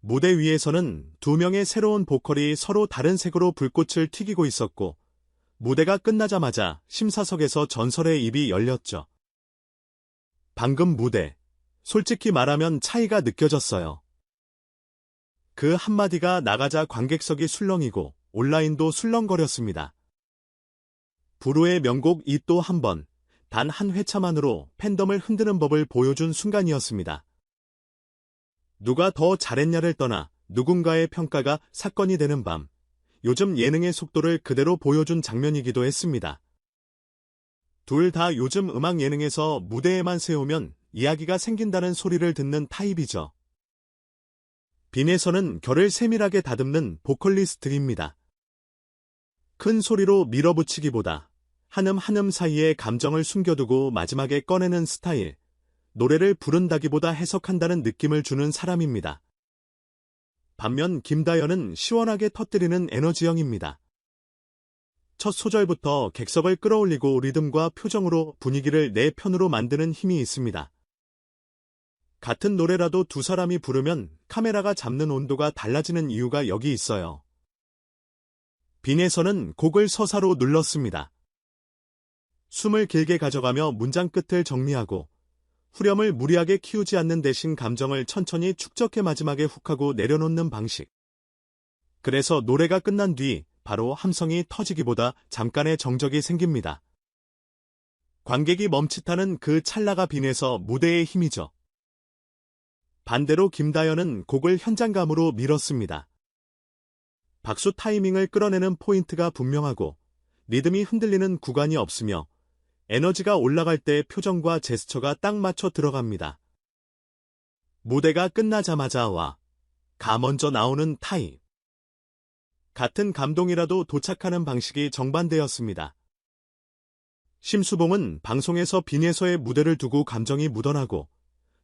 무대 위에서는 두 명의 새로운 보컬이 서로 다른 색으로 불꽃을 튀기고 있었고, 무대가 끝나자마자 심사석에서 전설의 입이 열렸죠. 방금 무대. 솔직히 말하면 차이가 느껴졌어요. 그 한마디가 나가자 관객석이 술렁이고 온라인도 술렁거렸습니다. 부르의 명곡 이 또 한 번, 단 한 회차만으로 팬덤을 흔드는 법을 보여준 순간이었습니다. 누가 더 잘했냐를 떠나 누군가의 평가가 사건이 되는 밤, 요즘 예능의 속도를 그대로 보여준 장면이기도 했습니다. 둘 다 요즘 음악 예능에서 무대에만 세우면 이야기가 생긴다는 소리를 듣는 타입이죠. 빈에서는 결을 세밀하게 다듬는 보컬리스트입니다. 큰 소리로 밀어붙이기보다 한음 한음 사이에 감정을 숨겨두고 마지막에 꺼내는 스타일, 노래를 부른다기보다 해석한다는 느낌을 주는 사람입니다. 반면 김다연은 시원하게 터뜨리는 에너지형입니다. 첫 소절부터 객석을 끌어올리고 리듬과 표정으로 분위기를 내 편으로 만드는 힘이 있습니다. 같은 노래라도 두 사람이 부르면 카메라가 잡는 온도가 달라지는 이유가 여기 있어요. 빈에서는 곡을 서사로 눌렀습니다. 숨을 길게 가져가며 문장 끝을 정리하고 후렴을 무리하게 키우지 않는 대신 감정을 천천히 축적해 마지막에 훅하고 내려놓는 방식. 그래서 노래가 끝난 뒤 바로 함성이 터지기보다 잠깐의 정적이 생깁니다. 관객이 멈칫하는 그 찰나가 빈에서 무대의 힘이죠. 반대로 김다연은 곡을 현장감으로 밀었습니다. 박수 타이밍을 끌어내는 포인트가 분명하고 리듬이 흔들리는 구간이 없으며 에너지가 올라갈 때 표정과 제스처가 딱 맞춰 들어갑니다. 무대가 끝나자마자 와, 가 먼저 나오는 타입. 같은 감동이라도 도착하는 방식이 정반대였습니다. 심수봉은 방송에서 빈에서의 무대를 두고 감정이 묻어나고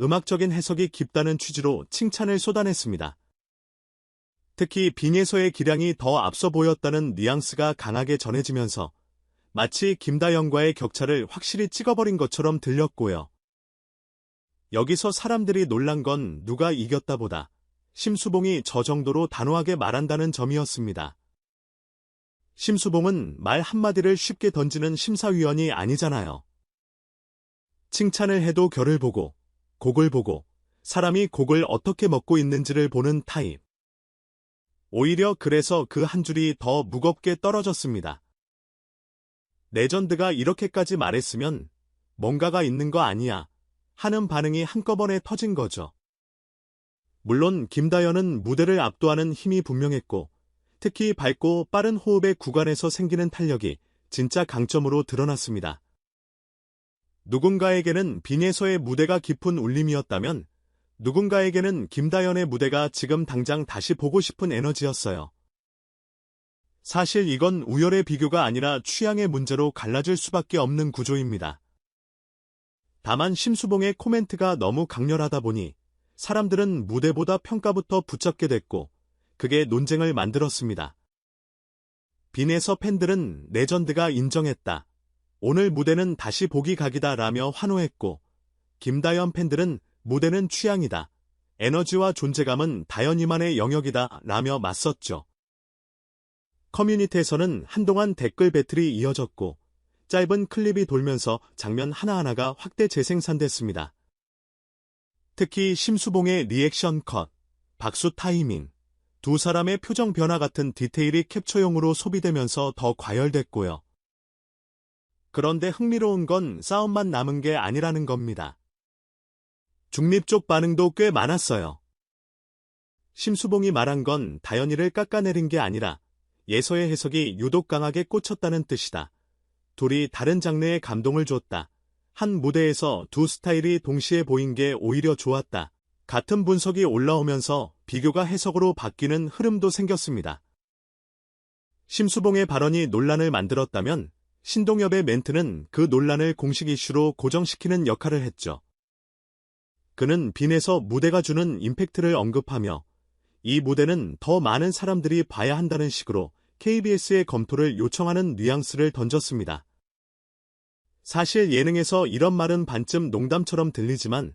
음악적인 해석이 깊다는 취지로 칭찬을 쏟아냈습니다. 특히 빈에서의 기량이 더 앞서 보였다는 뉘앙스가 강하게 전해지면서 마치 김다영과의 격차를 확실히 찍어버린 것처럼 들렸고요. 여기서 사람들이 놀란 건 누가 이겼다 보다 심수봉이 저 정도로 단호하게 말한다는 점이었습니다. 심수봉은 말 한마디를 쉽게 던지는 심사위원이 아니잖아요. 칭찬을 해도 결을 보고 곡을 보고 사람이 곡을 어떻게 먹고 있는지를 보는 타입. 오히려 그래서 그 한 줄이 더 무겁게 떨어졌습니다. 레전드가 이렇게까지 말했으면 뭔가가 있는 거 아니야 하는 반응이 한꺼번에 터진 거죠. 물론 김다연은 무대를 압도하는 힘이 분명했고 특히 밝고 빠른 호흡의 구간에서 생기는 탄력이 진짜 강점으로 드러났습니다. 누군가에게는 빈에서의 무대가 깊은 울림이었다면 누군가에게는 김다연의 무대가 지금 당장 다시 보고 싶은 에너지였어요. 사실 이건 우열의 비교가 아니라 취향의 문제로 갈라질 수밖에 없는 구조입니다. 다만 심수봉의 코멘트가 너무 강렬하다 보니 사람들은 무대보다 평가부터 붙잡게 됐고 그게 논쟁을 만들었습니다. 빈에서 팬들은 레전드가 인정했다. 오늘 무대는 다시 보기 각이다 라며 환호했고 김다연 팬들은 무대는 취향이다. 에너지와 존재감은 다연이만의 영역이다 라며 맞섰죠. 커뮤니티에서는 한동안 댓글 배틀이 이어졌고 짧은 클립이 돌면서 장면 하나하나가 확대 재생산됐습니다. 특히 심수봉의 리액션 컷, 박수 타이밍, 두 사람의 표정 변화 같은 디테일이 캡처용으로 소비되면서 더 과열됐고요. 그런데 흥미로운 건 싸움만 남은 게 아니라는 겁니다. 중립 쪽 반응도 꽤 많았어요. 심수봉이 말한 건 다현이를 깎아내린 게 아니라 예서의 해석이 유독 강하게 꽂혔다는 뜻이다. 둘이 다른 장르의 감동을 줬다. 한 무대에서 두 스타일이 동시에 보인 게 오히려 좋았다. 같은 분석이 올라오면서 비교가 해석으로 바뀌는 흐름도 생겼습니다. 심수봉의 발언이 논란을 만들었다면 신동엽의 멘트는 그 논란을 공식 이슈로 고정시키는 역할을 했죠. 그는 빈에서 무대가 주는 임팩트를 언급하며 이 무대는 더 많은 사람들이 봐야 한다는 식으로 KBS의 검토를 요청하는 뉘앙스를 던졌습니다. 사실 예능에서 이런 말은 반쯤 농담처럼 들리지만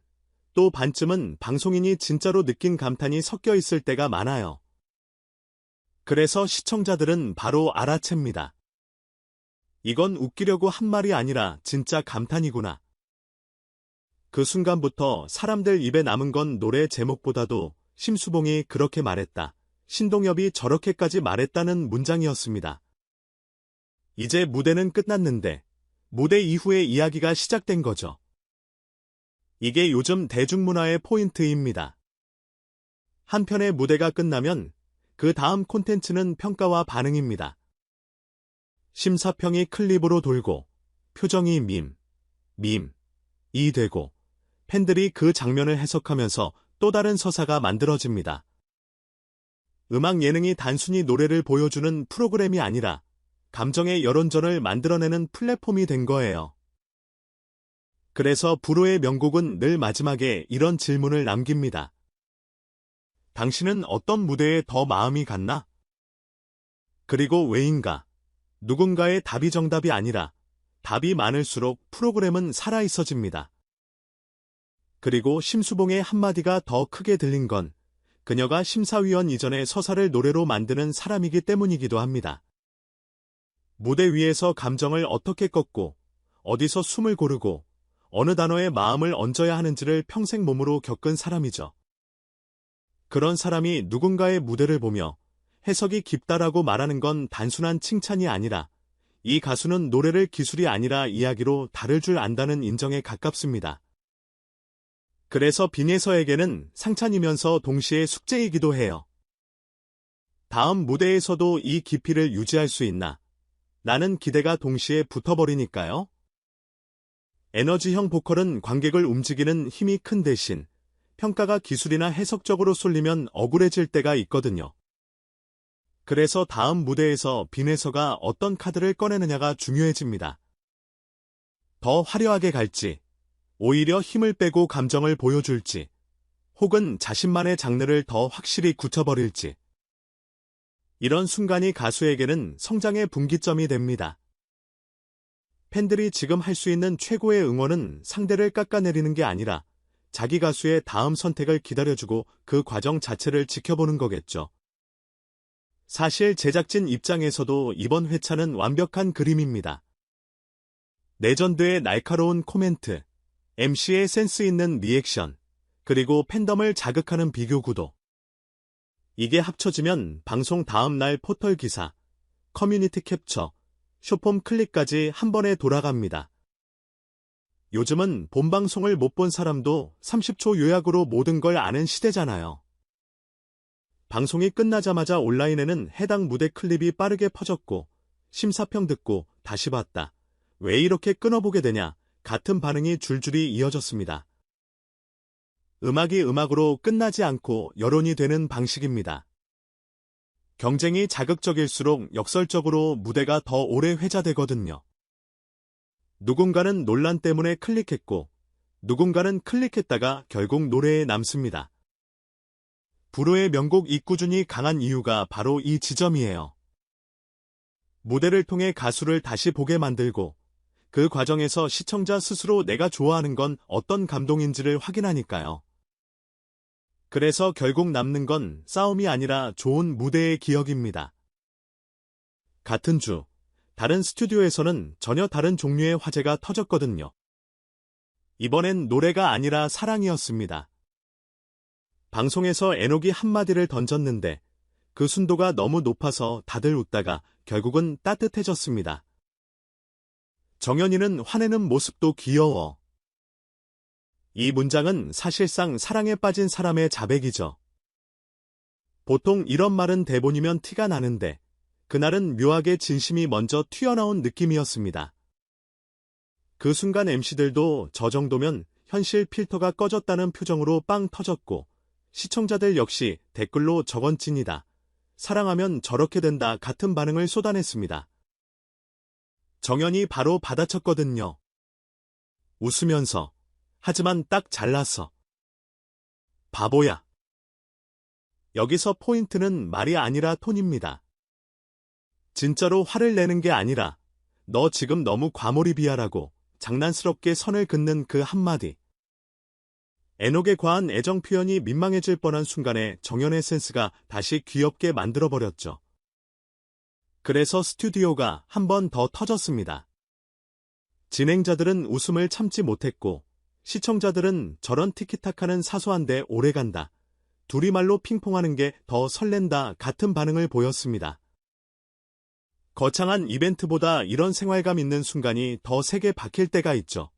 또 반쯤은 방송인이 진짜로 느낀 감탄이 섞여 있을 때가 많아요. 그래서 시청자들은 바로 알아챕니다. 이건 웃기려고 한 말이 아니라 진짜 감탄이구나. 그 순간부터 사람들 입에 남은 건 노래 제목보다도 심수봉이 그렇게 말했다. 신동엽이 저렇게까지 말했다는 문장이었습니다. 이제 무대는 끝났는데 무대 이후의 이야기가 시작된 거죠. 이게 요즘 대중문화의 포인트입니다. 한편의 무대가 끝나면 그 다음 콘텐츠는 평가와 반응입니다. 심사평이 클립으로 돌고 표정이 밈, 밈, 이 되고 팬들이 그 장면을 해석하면서 또 다른 서사가 만들어집니다. 음악 예능이 단순히 노래를 보여주는 프로그램이 아니라 감정의 여론전을 만들어내는 플랫폼이 된 거예요. 그래서 불후의 명곡은 늘 마지막에 이런 질문을 남깁니다. 당신은 어떤 무대에 더 마음이 갔나? 그리고 왜인가? 누군가의 답이 정답이 아니라 답이 많을수록 프로그램은 살아있어집니다. 그리고 심수봉의 한마디가 더 크게 들린 건 그녀가 심사위원 이전의 서사를 노래로 만드는 사람이기 때문이기도 합니다. 무대 위에서 감정을 어떻게 꺾고 어디서 숨을 고르고 어느 단어에 마음을 얹어야 하는지를 평생 몸으로 겪은 사람이죠. 그런 사람이 누군가의 무대를 보며 해석이 깊다라고 말하는 건 단순한 칭찬이 아니라 이 가수는 노래를 기술이 아니라 이야기로 다룰 줄 안다는 인정에 가깝습니다. 그래서 빈예서에게는 상찬이면서 동시에 숙제이기도 해요. 다음 무대에서도 이 깊이를 유지할 수 있나? 나는 기대가 동시에 붙어버리니까요. 에너지형 보컬은 관객을 움직이는 힘이 큰 대신 평가가 기술이나 해석적으로 쏠리면 억울해질 때가 있거든요. 그래서 다음 무대에서 빈에서가 어떤 카드를 꺼내느냐가 중요해집니다. 더 화려하게 갈지, 오히려 힘을 빼고 감정을 보여줄지, 혹은 자신만의 장르를 더 확실히 굳혀버릴지. 이런 순간이 가수에게는 성장의 분기점이 됩니다. 팬들이 지금 할 수 있는 최고의 응원은 상대를 깎아내리는 게 아니라 자기 가수의 다음 선택을 기다려주고 그 과정 자체를 지켜보는 거겠죠. 사실 제작진 입장에서도 이번 회차는 완벽한 그림입니다. 레전드의 날카로운 코멘트, MC의 센스 있는 리액션, 그리고 팬덤을 자극하는 비교 구도. 이게 합쳐지면 방송 다음 날 포털 기사, 커뮤니티 캡처, 쇼폼 클릭까지 한 번에 돌아갑니다. 요즘은 본방송을 못 본 사람도 30초 요약으로 모든 걸 아는 시대잖아요. 방송이 끝나자마자 온라인에는 해당 무대 클립이 빠르게 퍼졌고 심사평 듣고 다시 봤다. 왜 이렇게 끊어보게 되냐 같은 반응이 줄줄이 이어졌습니다. 음악이 음악으로 끝나지 않고 여론이 되는 방식입니다. 경쟁이 자극적일수록 역설적으로 무대가 더 오래 회자되거든요. 누군가는 논란 때문에 클릭했고, 누군가는 클릭했다가 결국 노래에 남습니다. 불후의 명곡 이꾸준이 강한 이유가 바로 이 지점이에요. 무대를 통해 가수를 다시 보게 만들고, 그 과정에서 시청자 스스로 내가 좋아하는 건 어떤 감동인지를 확인하니까요. 그래서 결국 남는 건 싸움이 아니라 좋은 무대의 기억입니다. 같은 주, 다른 스튜디오에서는 전혀 다른 종류의 화제가 터졌거든요. 이번엔 노래가 아니라 사랑이었습니다. 방송에서 에녹이 한마디를 던졌는데 그 순도가 너무 높아서 다들 웃다가 결국은 따뜻해졌습니다. 정연이는 화내는 모습도 귀여워. 이 문장은 사실상 사랑에 빠진 사람의 자백이죠. 보통 이런 말은 대본이면 티가 나는데 그날은 묘하게 진심이 먼저 튀어나온 느낌이었습니다. 그 순간 MC들도 저 정도면 현실 필터가 꺼졌다는 표정으로 빵 터졌고 시청자들 역시 댓글로 저건 찐이다. 사랑하면 저렇게 된다 같은 반응을 쏟아냈습니다. 정연이 바로 받아쳤거든요. 웃으면서 하지만 딱 잘났어. 바보야. 여기서 포인트는 말이 아니라 톤입니다. 진짜로 화를 내는 게 아니라 너 지금 너무 과몰입이야라고 장난스럽게 선을 긋는 그 한마디. 에녹의 과한 애정 표현이 민망해질 뻔한 순간에 정연의 센스가 다시 귀엽게 만들어버렸죠. 그래서 스튜디오가 한 번 더 터졌습니다. 진행자들은 웃음을 참지 못했고, 시청자들은 저런 티키타카는 사소한데 오래간다. 둘이 말로 핑퐁하는 게 더 설렌다 같은 반응을 보였습니다. 거창한 이벤트보다 이런 생활감 있는 순간이 더 세게 박힐 때가 있죠.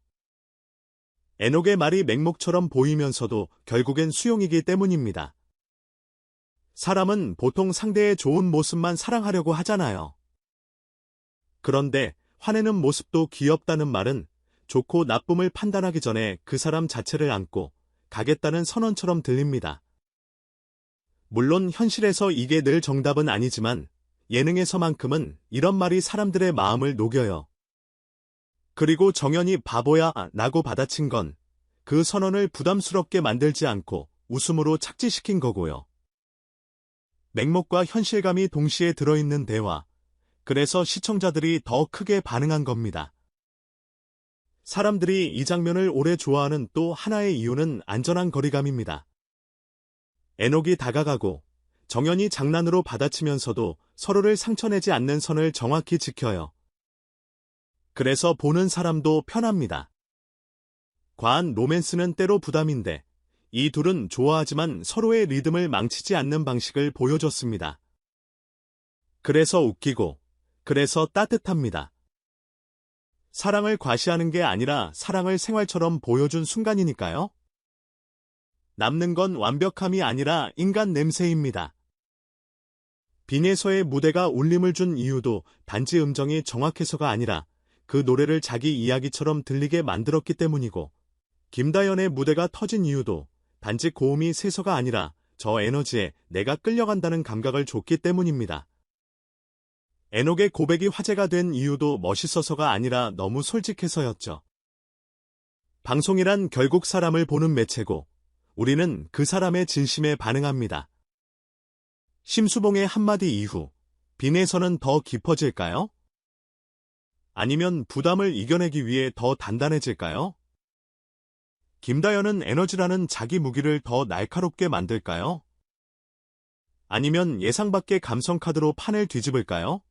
에녹의 말이 맹목처럼 보이면서도 결국엔 수용이기 때문입니다. 사람은 보통 상대의 좋은 모습만 사랑하려고 하잖아요. 그런데 화내는 모습도 귀엽다는 말은 좋고 나쁨을 판단하기 전에 그 사람 자체를 안고 가겠다는 선언처럼 들립니다. 물론 현실에서 이게 늘 정답은 아니지만 예능에서만큼은 이런 말이 사람들의 마음을 녹여요. 그리고 정연이 바보야 라고 받아친 건 그 선언을 부담스럽게 만들지 않고 웃음으로 착지시킨 거고요. 맹목과 현실감이 동시에 들어있는 대화. 그래서 시청자들이 더 크게 반응한 겁니다. 사람들이 이 장면을 오래 좋아하는 또 하나의 이유는 안전한 거리감입니다. 에녹이 다가가고 정연이 장난으로 받아치면서도 서로를 상처내지 않는 선을 정확히 지켜요. 그래서 보는 사람도 편합니다. 과한 로맨스는 때로 부담인데 이 둘은 좋아하지만 서로의 리듬을 망치지 않는 방식을 보여줬습니다. 그래서 웃기고, 그래서 따뜻합니다. 사랑을 과시하는 게 아니라 사랑을 생활처럼 보여준 순간이니까요. 남는 건 완벽함이 아니라 인간 냄새입니다. 빈에서의 무대가 울림을 준 이유도 단지 음정이 정확해서가 아니라 그 노래를 자기 이야기처럼 들리게 만들었기 때문이고, 김다연의 무대가 터진 이유도 단지 고음이 세서가 아니라 저 에너지에 내가 끌려간다는 감각을 줬기 때문입니다. 에녹의 고백이 화제가 된 이유도 멋있어서가 아니라 너무 솔직해서였죠. 방송이란 결국 사람을 보는 매체고 우리는 그 사람의 진심에 반응합니다. 심수봉의 한마디 이후 빈에서는 더 깊어질까요? 아니면 부담을 이겨내기 위해 더 단단해질까요? 김다연은 에너지라는 자기 무기를 더 날카롭게 만들까요? 아니면 예상 밖의 감성 카드로 판을 뒤집을까요?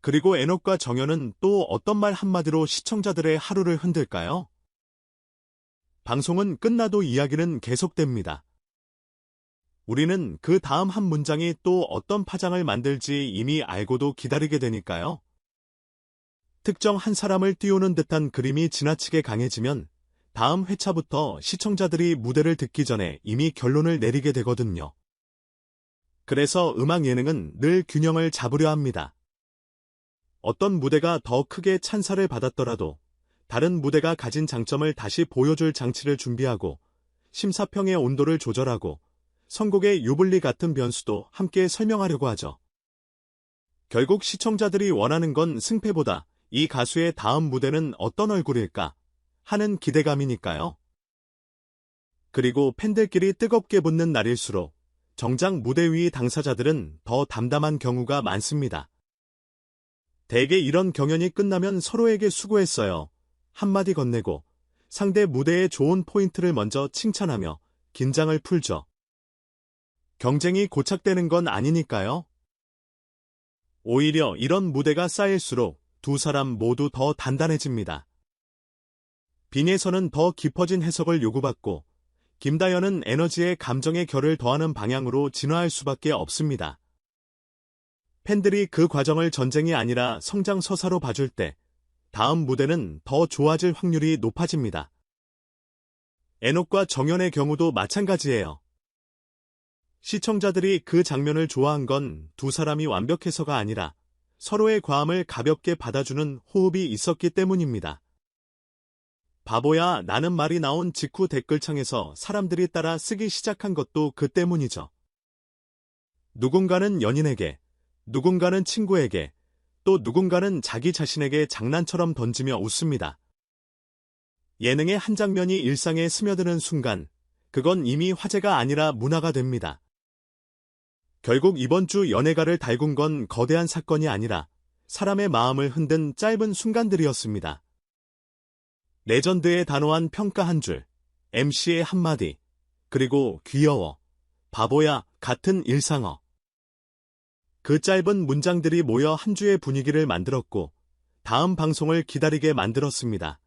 그리고 에녹과 정연은 또 어떤 말 한마디로 시청자들의 하루를 흔들까요? 방송은 끝나도 이야기는 계속됩니다. 우리는 그 다음 한 문장이 또 어떤 파장을 만들지 이미 알고도 기다리게 되니까요. 특정 한 사람을 띄우는 듯한 그림이 지나치게 강해지면 다음 회차부터 시청자들이 무대를 듣기 전에 이미 결론을 내리게 되거든요. 그래서 음악 예능은 늘 균형을 잡으려 합니다. 어떤 무대가 더 크게 찬사를 받았더라도 다른 무대가 가진 장점을 다시 보여줄 장치를 준비하고 심사평의 온도를 조절하고 선곡의 유불리 같은 변수도 함께 설명하려고 하죠. 결국 시청자들이 원하는 건 승패보다 이 가수의 다음 무대는 어떤 얼굴일까 하는 기대감이니까요. 그리고 팬들끼리 뜨겁게 붙는 날일수록 정작 무대 위 당사자들은 더 담담한 경우가 많습니다. 대개 이런 경연이 끝나면 서로에게 수고했어요. 한마디 건네고 상대 무대의 좋은 포인트를 먼저 칭찬하며 긴장을 풀죠. 경쟁이 고착되는 건 아니니까요. 오히려 이런 무대가 쌓일수록 두 사람 모두 더 단단해집니다. 빈에서는 더 깊어진 해석을 요구받고 김다연은 에너지의 감정의 결을 더하는 방향으로 진화할 수밖에 없습니다. 팬들이 그 과정을 전쟁이 아니라 성장서사로 봐줄 때 다음 무대는 더 좋아질 확률이 높아집니다. 에녹과 정연의 경우도 마찬가지예요. 시청자들이 그 장면을 좋아한 건 두 사람이 완벽해서가 아니라 서로의 과함을 가볍게 받아주는 호흡이 있었기 때문입니다. 바보야 나는 말이 나온 직후 댓글창에서 사람들이 따라 쓰기 시작한 것도 그 때문이죠. 누군가는 연인에게, 누군가는 친구에게, 또 누군가는 자기 자신에게 장난처럼 던지며 웃습니다. 예능의 한 장면이 일상에 스며드는 순간, 그건 이미 화제가 아니라 문화가 됩니다. 결국 이번 주 연예가를 달군 건 거대한 사건이 아니라 사람의 마음을 흔든 짧은 순간들이었습니다. 레전드의 단호한 평가 한 줄. MC의 한마디, 그리고 귀여워, 바보야 같은 일상어. 그 짧은 문장들이 모여 한 주의 분위기를 만들었고, 다음 방송을 기다리게 만들었습니다.